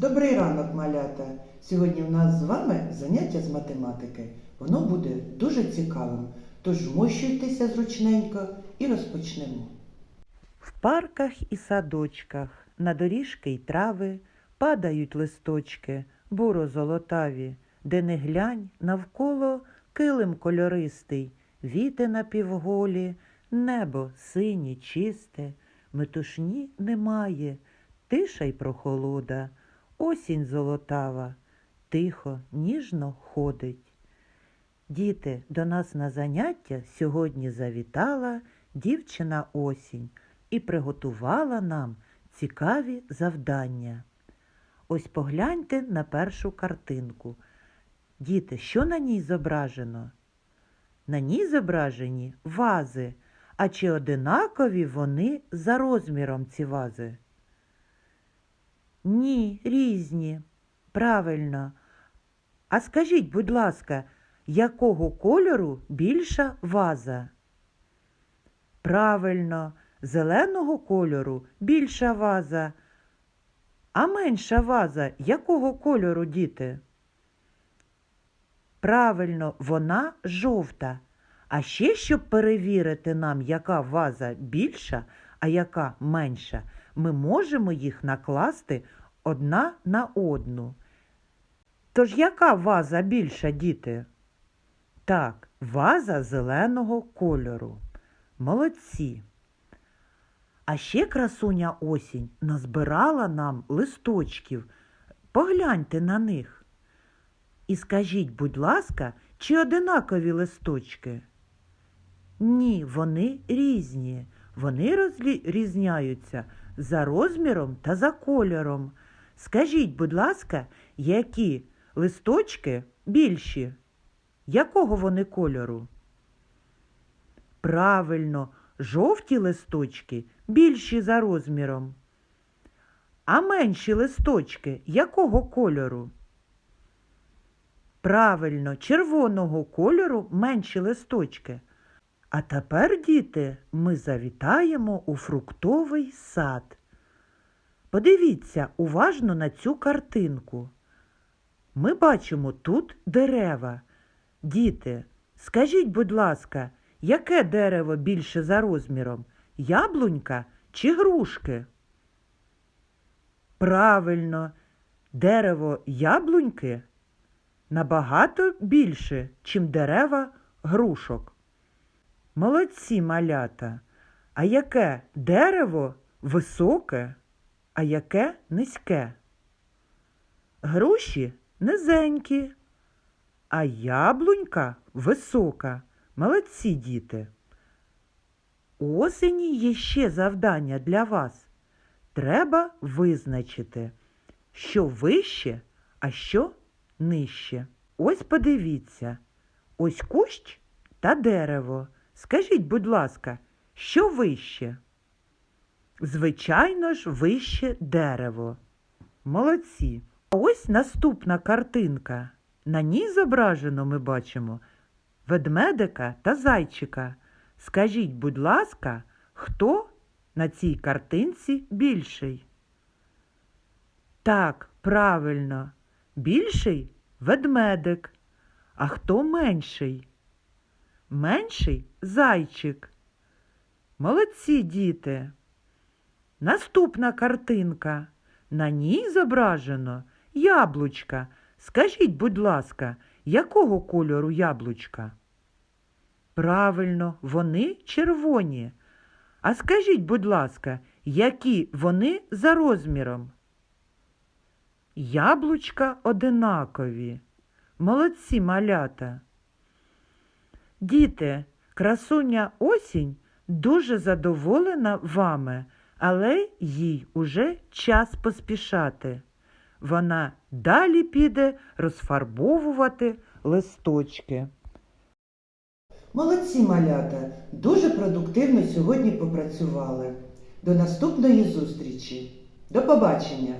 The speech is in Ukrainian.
Добрий ранок, малята! Сьогодні в нас з вами заняття з математики. Воно буде дуже цікавим. Тож вмощуйтеся зручненько і розпочнемо. В парках і садочках на доріжки й трави падають листочки, буро золотаві, де не глянь навколо килим кольористий, віти напівголі, небо синє, чисте, метушні немає, тиша й прохолода, осінь золотава, тихо, ніжно ходить. Діти, до нас на заняття сьогодні завітала дівчина осінь і приготувала нам цікаві завдання. Ось погляньте на першу картинку. Діти, що на ній зображено? На ній зображені вази. А чи одинакові вони за розміром ці вази? Ні, різні. Правильно. А скажіть, будь ласка, якого кольору більша ваза? Правильно, зеленого кольору більша ваза. А менша ваза якого кольору, діти? Правильно, вона жовта. А ще, щоб перевірити нам, яка ваза більша, а яка менша, ми можемо їх накласти одна на одну. Тож яка ваза більша, діти? Так, ваза зеленого кольору. Молодці. А ще красуня осінь назбирала нам листочків. Погляньте на них. І скажіть, будь ласка, чи одинакові листочки? Ні, вони різні. Вони розрізняються за розміром та за кольором. Скажіть, будь ласка, які листочки більші? Якого вони кольору? Правильно, жовті листочки більші за розміром. А менші листочки якого кольору? Правильно, червоного кольору менші листочки. А тепер, діти, ми завітаємо у фруктовий сад. Подивіться уважно на цю картинку. Ми бачимо тут дерева. Діти, скажіть, будь ласка, яке дерево більше за розміром? Яблунька чи грушки? Правильно, дерево яблуньки набагато більше, чим дерева грушок. Молодці малята. А яке дерево високе, а яке низьке? Груші низенькі, а яблунька висока. Молодці діти. Осені є ще завдання для вас. Треба визначити, що вище, а що нижче. Ось подивіться, ось кущ та дерево. Скажіть, будь ласка, що вище? Звичайно ж, вище дерево. Молодці. А ось наступна картинка. На ній зображено ми бачимо ведмедика та зайчика. Скажіть, будь ласка, хто на цій картинці більший? Так, правильно, більший ведмедик. А хто менший? Менший зайчик. Молодці діти. Наступна картинка. На ній зображено яблучка. Скажіть, будь ласка, якого кольору яблучка? Правильно, вони червоні. А скажіть, будь ласка, які вони за розміром? Яблучка одинакові. Молодці малята. Діти, красуня осінь дуже задоволена вами, але їй уже час поспішати. Вона далі піде розфарбовувати листочки. Молодці малята! Дуже продуктивно сьогодні попрацювали. До наступної зустрічі. До побачення!